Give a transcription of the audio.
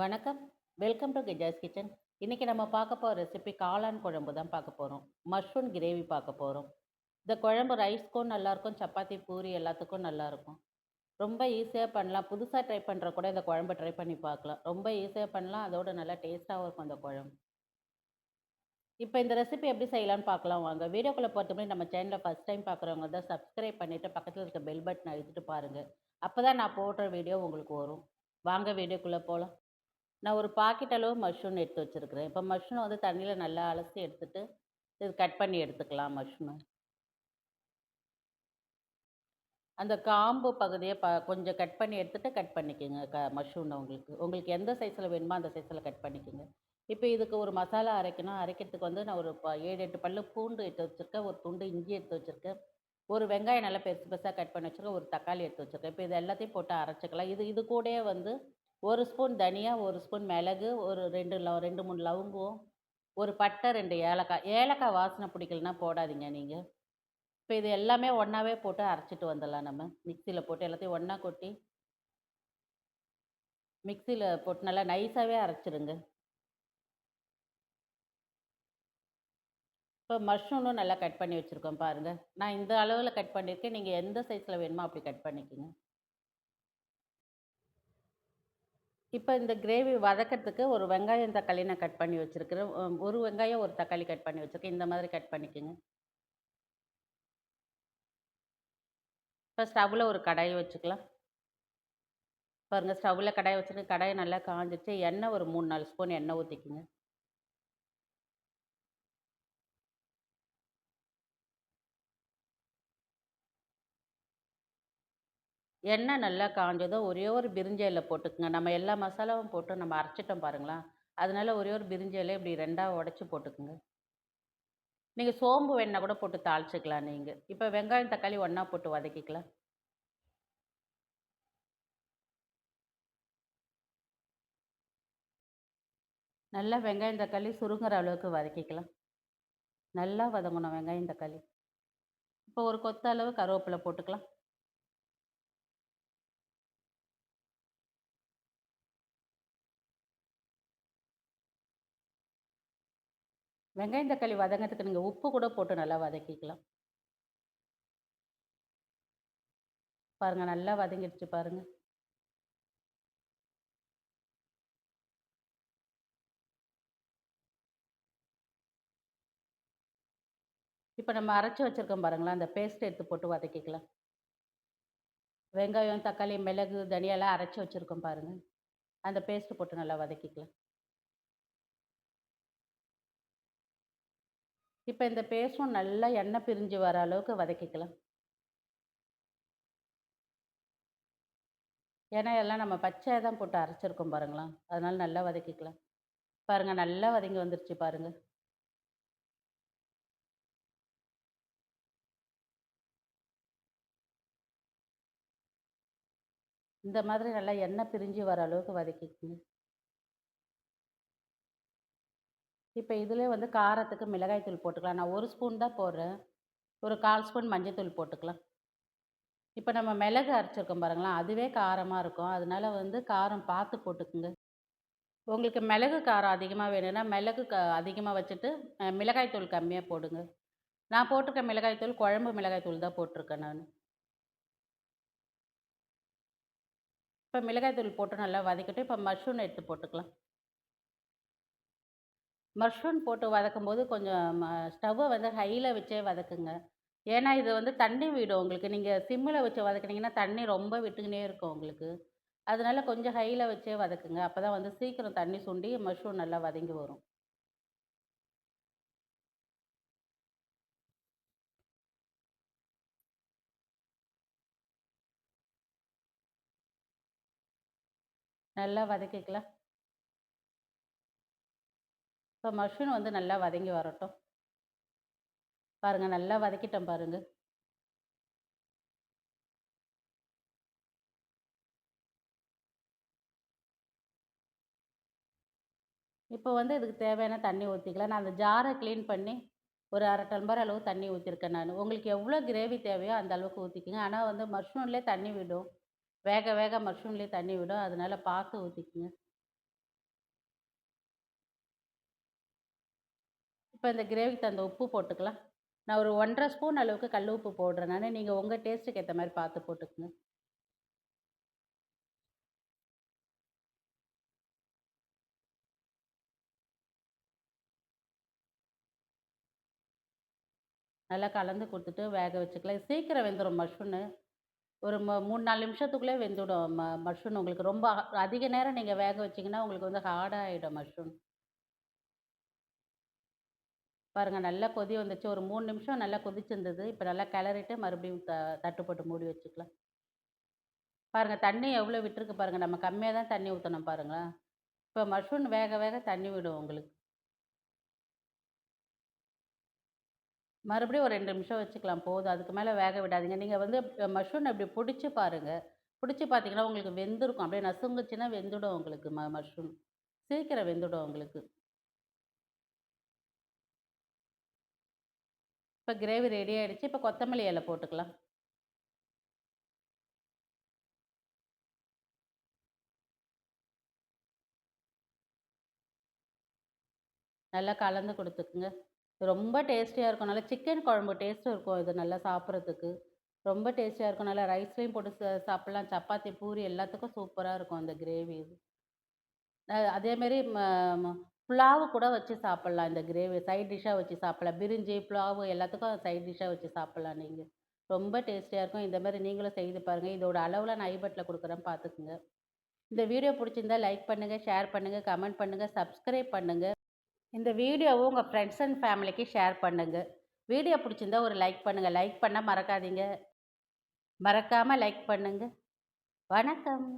வணக்கம். Welcome to Geja's kitchen. இன்றைக்கி நம்ம பார்க்க போகிற ரெசிபி காளான் குழம்பு தான் பார்க்க போகிறோம் மஷ்ரூம் கிரேவி பார்க்க போகிறோம் இந்த குழம்பு ரைஸ்க்கும் நல்லாயிருக்கும், சப்பாத்தி, பூரி எல்லாத்துக்கும் நல்லாயிருக்கும். ரொம்ப ஈஸியாக பண்ணலாம். புதுசாக ட்ரை பண்ணுற கூட இந்த குழம்ப ட்ரை பண்ணி பார்க்கலாம். ரொம்ப ஈஸியாக பண்ணலாம். அதோட நல்லா டேஸ்ட்டாகவும் இருக்கும் அந்த குழம்பு. இப்போ இந்த ரெசிபி எப்படி செய்யலாம்னு பார்க்கலாம் வாங்க. வீடியோக்குள்ளே போறதுக்கு மாதிரி நம்ம சேனலில் ஃபர்ஸ்ட் டைம் பார்க்குறவங்க தான் சப்ஸ்கிரைப் பண்ணிட்டு பக்கத்தில் இருக்க பெல் பட்டனை அழுத்திட்டு அப்போ தான் நான் போடுற வீடியோ உங்களுக்கு வரும். வாங்க வீடியோக்குள்ளே போகலாம் நான் ஒரு பாக்கெட் அளவு மஷ்ரூம் எடுத்து வச்சிருக்கிறேன். இப்போ மஷ்ரூம் வந்து தண்ணியில் நல்லா அலசி எடுத்துகிட்டு இது கட் பண்ணி எடுத்துக்கலாம் மஷ்ரூம் அந்த காம்பு பகுதியை ப கொஞ்சம் கட் பண்ணி எடுத்துகிட்டு கட் பண்ணிக்கோங்க க மஷ்ரூம் உங்களுக்கு. உங்களுக்கு எந்த சைஸில் வேணுமோ அந்த சைஸில் கட் பண்ணிக்கோங்க இப்போ இதுக்கு ஒரு மசாலா அரைக்கணும். அரைக்கிறதுக்கு வந்து நான் ஒரு ப 7, 8 பல்லு பூண்டு எடுத்து வச்சிருக்கேன். ஒரு துண்டு இஞ்சி எடுத்து வச்சுருக்கேன் ஒரு வெங்காயம் நல்லா பெருசு பெருசாக கட் பண்ணி வச்சுருக்கேன் ஒரு தக்காளி எடுத்து வச்சிருக்கேன். இப்போ இது எல்லாத்தையும் போட்டு அரைச்சிக்கலாம் இது இது கூடயே வந்து ஒரு ஸ்பூன் தனியா, ஒரு ஸ்பூன் மிளகு, ஒரு ரெண்டு லவ் ரெண்டு மூணு லவங்கம், ஒரு பட்டை, ரெண்டு ஏலக்காய். ஏலக்காய் வாசனை பிடிக்கலன்னா போடாதீங்க நீங்கள் இப்போ இது எல்லாமே ஒன்றாவே போட்டு அரைச்சிட்டு வந்துடலாம் நம்ம. மிக்சியில் போட்டு எல்லாத்தையும் ஒன்றா கொட்டி மிக்சியில் போட்டு நல்லா நைஸாகவே அரைச்சிருங்க இப்போ மஷ்ரூமும் நல்லா கட் பண்ணி வச்சுருக்கோம் பாருங்கள் நான் இந்த அளவில் கட் பண்ணியிருக்கேன். நீங்கள் எந்த சைஸில் வேணுமோ அப்படி கட் பண்ணிக்கோங்க இப்போ இந்த கிரேவி வதக்கறதுக்கு ஒரு வெங்காயம், தக்காளி நான் கட் பண்ணி வச்சுருக்கிறேன் ஒரு வெங்காயம், ஒரு தக்காளி கட் பண்ணி வச்சுருக்கேன் இந்த மாதிரி கட் பண்ணிக்கோங்க இப்போ ஸ்டவ்வில் ஒரு கடாயை வச்சுக்கலாம். பாருங்கள் ஸ்டவ்வில் கடாயை வச்சுட்டு கடாயை நல்லா காஞ்சிச்சு எண்ணெய் ஒரு 3, 4 ஸ்பூன் எண்ணெய் ஊத்திக்கங்க. எண்ணெய் நல்லா காஞ்சதோ ஒரே ஒரு பிரிஞ்சையில் போட்டுக்கோங்க நம்ம எல்லா மசாலாவும் போட்டு நம்ம அரைச்சிட்டோம் பாருங்களா, அதனால் ஒரே ஒரு பிரிஞ்சையில் இப்படி ரெண்டாக உடச்சி போட்டுக்கோங்க நீங்கள் சோம்பு வெண்ணெய் கூட போட்டு தாளிச்சிக்கலாம் நீங்கள் இப்போ வெங்காயம், தக்காளி ஒன்றா போட்டு வதக்கிக்கலாம். நல்லா வெங்காயம், தக்காளி சுருங்குற அளவுக்கு வதக்கிக்கலாம். நல்லா வதங்கணும் வெங்காயம், தக்காளி. இப்போ ஒரு கொத்த அளவு கருவேப்பிலை போட்டுக்கலாம். வெங்காயம், தக்காளி வதங்கிறதுக்கு நீங்கள் உப்பு கூட போட்டு நல்லா வதக்கிக்கலாம். பாருங்கள் நல்லா வதங்கிடுச்சு பாருங்கள் இப்போ நம்ம அரைச்சி வச்சிருக்கோம் பாருங்களேன் அந்த பேஸ்ட் எடுத்து போட்டு வதக்கிக்கலாம். வெங்காயம், தக்காளி, மிளகு, தனியாலாம் அரைச்சி வச்சுருக்கோம் பாருங்கள் அந்த பேஸ்ட்டு போட்டு நல்லா வதக்கிக்கலாம். இப்போ இந்த பேஸ்ட்டும் நல்லா எண்ணெய் பிரிஞ்சு வர அளவுக்கு வதக்கிக்கலாம். ஏன்னா எல்லாம் நம்ம பச்சையை தான் போட்டு அரைச்சிருக்கோம் பாருங்களா, அதனால் நல்லா வதக்கிக்கலாம். பாருங்கள் நல்லா வதங்கி வந்துருச்சு பாருங்கள் இந்த மாதிரி நல்லா எண்ணெய் பிரிஞ்சு வர அளவுக்கு வதக்கிக்கணும் இப்போ இதில் வந்து காரத்துக்கு மிளகாய் தூள் போட்டுக்கலாம். நான் ஒரு ஸ்பூன் தான் போடுறேன். ஒரு 1/4 ஸ்பூன் மஞ்சத்தூள் போட்டுக்கலாம். இப்போ நம்ம மிளகு அரைச்சிருக்கோம் பாருங்களா, அதுவே காரமாக இருக்கும். அதனால வந்து காரம் பார்த்து போட்டுக்கங்க. உங்களுக்கு மிளகு காரம் அதிகமாக வேணும்னா, மிளகு க அதிகமாக வச்சுட்டு, மிளகாய் தூள் கம்மியாக போடுங்க. நான் போட்டிருக்க மிளகாய் தூள் குழம்பு மிளகாய் தூள் தான் போட்டிருக்கேன் நான் இப்போ மிளகாய் தூள் போட்டு நல்லா வதக்கிட்டு, இப்போ மஷ்ரூம் எடுத்து போட்டுக்கலாம். மஷ்ரூம் போட்டு வதக்கும்போது கொஞ்சம் ஸ்டவ்வை வந்து ஹையில் வச்சே வதக்குங்க. ஏன்னா இது வந்து தண்ணி விடும் உங்களுக்கு. நீங்கள் சிம்மில் வச்சு வதக்குனீங்கன்னா, தண்ணி ரொம்ப விட்டுக்கினே இருக்கும் உங்களுக்கு. அதனால கொஞ்சம் ஹையில் வச்சே வதக்குங்க. அப்போ தான் வந்து சீக்கிரம் தண்ணி சுண்டி மஷ்ரூம் நல்லா வதங்கி வரும். நல்லா வதக்கிக்கலாம். இப்போ மஷ்ரூம் வந்து நல்லா வதங்கி வரட்டும். பாருங்கள் நல்லா வதக்கிட்டேன் பாருங்கள் இப்போ வந்து இதுக்கு தேவையான தண்ணி ஊற்றிக்கலாம் நான் அந்த ஜாரை க்ளீன் பண்ணி, ஒரு அரை டம்பர் அளவு தண்ணி ஊற்றிருக்கேன் நான் உங்களுக்கு எவ்வளோ கிரேவி தேவையோ அந்த அளவுக்கு ஊத்திக்கங்க. ஆனால் வந்து மஷ்ரூம்லேயே தண்ணி விடும். வேக வேக மஷ்ரூம்லேயே தண்ணி விடும். அதனால் பார்த்து ஊத்திக்கங்க. இப்போ இந்த கிரேவிக்கு தகுந்த உப்பு போட்டுக்கலாம். நான் ஒரு ஒன்றரை ஸ்பூன் அளவுக்கு கல் உப்பு போடுறேன். நான் நீங்கள் உங்கள் டேஸ்ட்டுக்கு ஏற்ற மாதிரி பார்த்து போட்டுக்கோங்க. நல்லா கலந்து கொடுத்துட்டு வேக வச்சுக்கலாம். சீக்கிரம் வெந்துடும் மஷ்ரூனு ஒரு ம மூணு நாலு நிமிஷத்துக்குள்ளே வெந்துடும் ம மஷ்ரூன் உங்களுக்கு ரொம்ப அதிக நேரம் நீங்கள் வேக வச்சிங்கன்னா உங்களுக்கு வந்து ஹார்டாக ஆகிடும் மஷ்ரூன் பாருங்கள் நல்லா கொதி வந்துச்சு. ஒரு மூணு நிமிஷம் நல்லா கொதிச்சிருந்தது. இப்போ நல்லா கிளறிட்டு மறுபடியும் த தட்டு போட்டு மூடி வச்சுக்கலாம். பாருங்கள் தண்ணி எவ்வளோ விட்டுருக்கு பாருங்கள் நம்ம கம்மியாக தான் தண்ணி ஊற்றணும் பாருங்களேன் இப்போ மஷ்ரூன் வேக வேக தண்ணி விடும் உங்களுக்கு. மறுபடியும் ஒரு ரெண்டு நிமிஷம் வச்சுக்கலாம். போதும். அதுக்கு மேலே வேக விடாதீங்க. நீங்கள் வந்து மஷ்ரூம் அப்படி பிடிச்சி பாருங்கள் பிடிச்சி பார்த்தீங்கன்னா உங்களுக்கு வெந்திருக்கும். அப்படியே நசுங்குச்சுன்னா வெந்துடும் உங்களுக்கு ம மஷ்ரூம். சீக்கிரம் வெந்துடும் உங்களுக்கு. இப்போ கிரேவி ரெடி ஆகிடுச்சு இப்போ கொத்தமல்லி இலை போட்டுக்கலாம். நல்லா கலந்து கொடுத்துக்குங்க. ரொம்ப டேஸ்டியாக இருக்கும். நல்லா சிக்கன் குழம்பு டேஸ்ட்டும் இருக்கும். இது நல்லா சாப்பிட்றதுக்கு. ரொம்ப டேஸ்டியாக இருக்கும். நல்லா ரைஸ்லேயும் போட்டு சா சாப்பிட்லாம். சப்பாத்தி பூரி எல்லாத்துக்கும் சூப்பராக இருக்கும் அந்த கிரேவி இது அதேமாரி புலாவு கூட வச்சு சாப்பிட்லாம். இந்த கிரேவி சைட் டிஷ்ஷாக வச்சு சாப்பிட்லாம். பிரிஞ்சி புலாவு எல்லாத்துக்கும் சைட் டிஷ்ஷாக வச்சு சாப்பிட்லாம் நீங்கள் ரொம்ப டேஸ்டியாக இருக்கும். இந்த மாதிரி நீங்களும் செய்து பாருங்கள் இதோட அளவில் நான் ஐபட்டில் கொடுக்குறேன். பார்த்துக்குங்க. இந்த வீடியோ பிடிச்சிருந்தா லைக் பண்ணுங்கள் ஷேர் பண்ணுங்கள் கமெண்ட் பண்ணுங்கள் சப்ஸ்கிரைப் பண்ணுங்கள் இந்த வீடியோவை உங்கள் ஃப்ரெண்ட்ஸ் அண்ட் ஃபேமிலிக்கு ஷேர் பண்ணுங்கள் வீடியோ பிடிச்சிருந்தா ஒரு லைக் பண்ணுங்கள் லைக் பண்ணால் மறக்காதீங்க. மறக்காமல் லைக் பண்ணுங்கள் வணக்கம்.